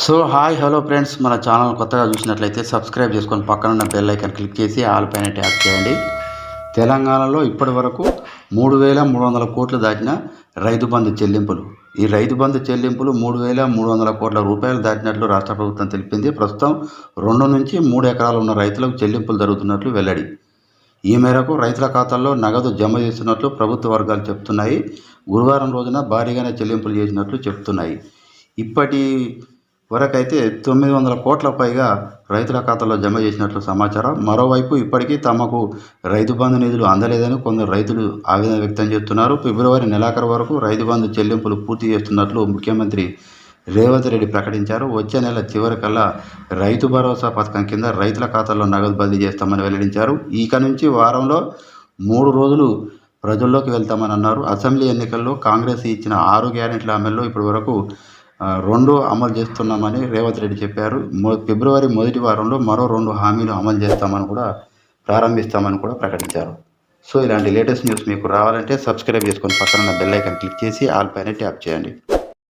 So hi hello friends. మన channel కొత్తగా చూసినట్లయితే సబ్స్క్రైబ్ చేసుకొని పక్కన ఉన్న బెల్ ఐకన్ క్లిక్ చేసి ఆల్ పైన ట్యాప్ చేయండి. తెలంగాణలో ఇప్పటి వరకు మూడు వేల మూడు వందల కోట్లు దాటిన రైతు బంధు చెల్లింపులు. ఈ రైతు బంధు చెల్లింపులు మూడు వేల మూడు వందల కోట్ల రూపాయలు దాటినట్లు రాష్ట్ర ప్రభుత్వం తెలిపింది. ప్రస్తుతం రెండు నుంచి మూడు ఎకరాలు ఉన్న రైతులకు చెల్లింపులు జరుగుతున్నట్లు వెల్లడి. ఈ మేరకు రైతుల ఖాతాల్లో నగదు జమ చేస్తున్నట్లు ప్రభుత్వ వర్గాలు చెప్తున్నాయి. గురువారం రోజున భారీగానే చెల్లింపులు చేసినట్లు చెప్తున్నాయి. ఇప్పటి వరకైతే తొమ్మిది వందల కోట్ల పైగా రైతుల ఖాతాలో జమ చేసినట్లు సమాచారం. మరోవైపు ఇప్పటికీ తమకు రైతు బంధు నిధులు అందలేదని కొందరు రైతులు ఆవేదన వ్యక్తం చేస్తున్నారు. ఫిబ్రవరి నెలాఖరు వరకు రైతు బంధు చెల్లింపులు పూర్తి చేస్తున్నట్లు ముఖ్యమంత్రి రేవంత్ రెడ్డి ప్రకటించారు. వచ్చే నెల చివరికల్లా రైతు భరోసా పథకం కింద రైతుల ఖాతాల్లో నగదు బదిలీ చేస్తామని వెల్లడించారు. ఇక నుంచి వారంలో మూడు రోజులు ప్రజల్లోకి వెళ్తామని అన్నారు. అసెంబ్లీ ఎన్నికల్లో కాంగ్రెస్ ఇచ్చిన ఆరు గ్యారెంటీల అమల్లో ఇప్పటి వరకు రెండు అమలు చేస్తున్నామని రేవంత్ రెడ్డి చెప్పారు. మొ- ఫిబ్రవరి మొదటి వారంలో మరో రెండు హామీలు అమలు చేస్తామని కూడా ప్రారంభిస్తామని కూడా ప్రకటించారు. సో ఇలాంటి లేటెస్ట్ న్యూస్ మీకు రావాలంటే సబ్స్క్రైబ్ చేసుకొని పక్కన బెల్ ఐకాన్ క్లిక్ చేసి ఆల్ పైన ట్యాప్ చేయండి.